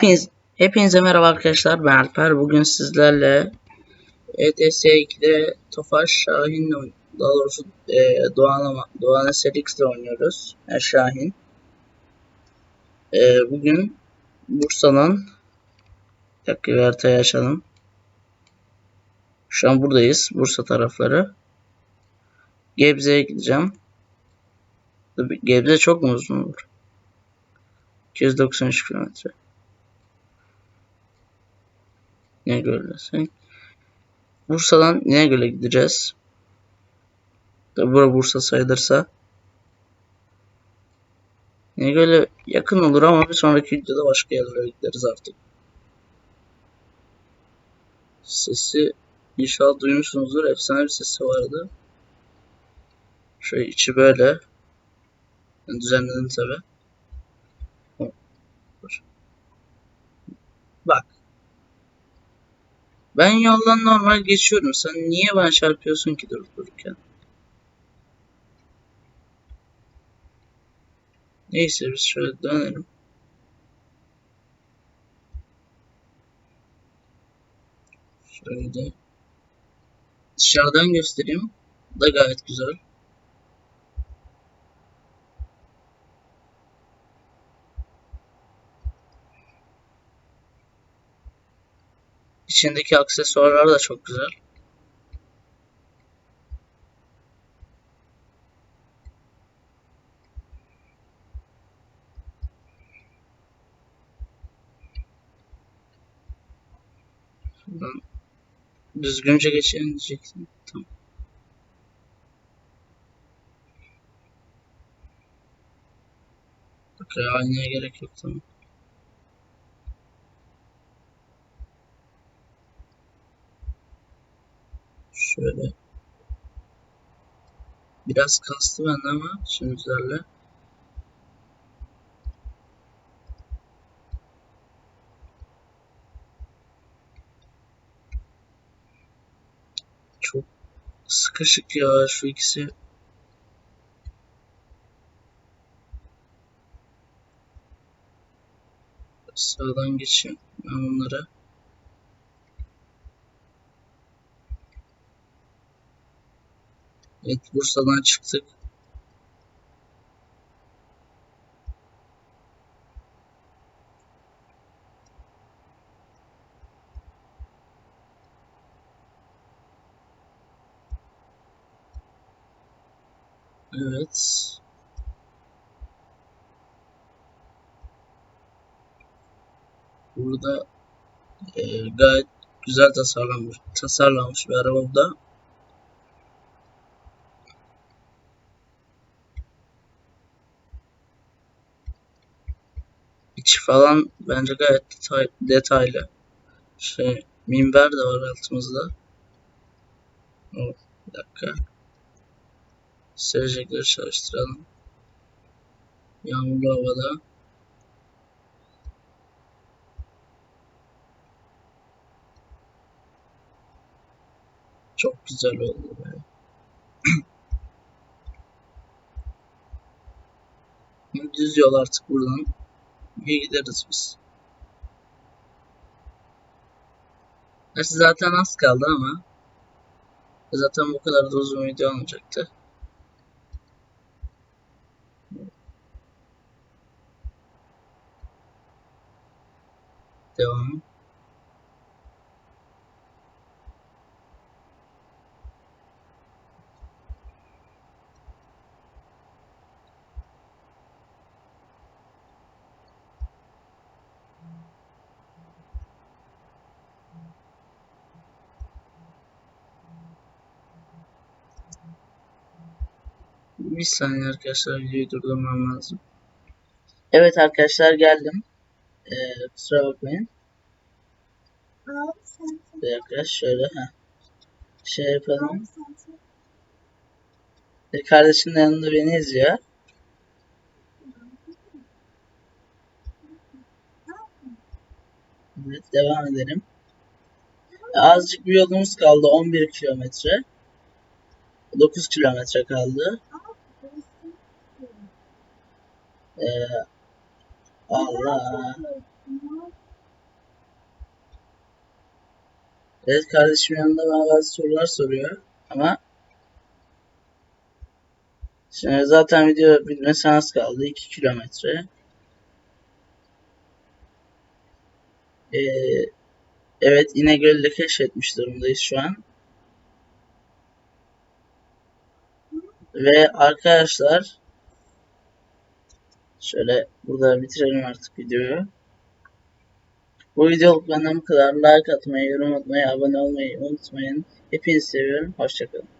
Hepiniz, hepinize merhaba arkadaşlar. Ben Alper. Bugün sizlerle ETS 2'de Tofaş Şahin'le oyn- daha doğrusu e, Doğan, Doğan ile oynuyoruz. Yani Şahin. E, bugün Bursa'dan bir dakika açalım. Şu an buradayız Bursa tarafları. Gebze'ye gideceğim. Gebze çok mu uzun olur? 293 kilometre İnegöl'desek. Bursa'dan İnegöl'e gideceğiz. Tabi bura Bursa sayılırsa. İnegöl'e yakın olur ama bir sonraki videoda başka yerlere gideriz artık. Sesi inşallah duymuşsunuzdur. Efsane bir sesi vardı. Şöyle içi böyle. Ben düzenledim tabi. Ben yoldan normal geçiyorum. Sen niye bana çarpıyorsun ki durup dururken? Neyse biz şöyle dönelim. Şöyle dışarıdan göstereyim. Bu da gayet güzel. İçindeki aksesuarlar da çok güzel. Şuradan düzgünce geçelim diyecektim. Tamam. Okey, aynaya gerek yok tamam. Şöyle. Biraz kastı bende ama şimdi üzerle. Çok sıkışık ya şu ikisi. Sağdan geçeyim ben bunları. Evet Bursa'dan çıktık. Evet. Burada e, gayet güzel tasarlanmış, tasarlanmış bir araba bu da. İçi falan bence gayet detay, detaylı. Şey, minber de var altımızda. Oh, bir dakika. Silecekleri çalıştıralım. Yağmurlu havada. Çok güzel oldu be. Düz yol artık buradan. İyi gideriz biz. Gerçi zaten az kaldı ama zaten bu kadar da uzun video olmayacaktı. Devam. Bir saniye arkadaşlar videoyu durdurmam lazım. Evet arkadaşlar geldim. Ee, kusura bakmayın. Bir dakika şöyle ha. Şey yapalım. Bir kardeşim de yanında beni izliyor. Evet devam edelim. Azıcık bir yolumuz kaldı 11 kilometre. 9 kilometre kaldı. Allah. Evet kardeşim yanında bana bazı sorular soruyor ama Şimdi zaten video bitmesi az kaldı 2 kilometre. Ee, evet İnegöl'ü de keşfetmiş durumdayız şu an. Ve arkadaşlar şöyle burada bitirelim artık videoyu. Bu videoluk benden bu kadar. Like atmayı, yorum atmayı, abone olmayı unutmayın. Hepinizi seviyorum. Hoşçakalın.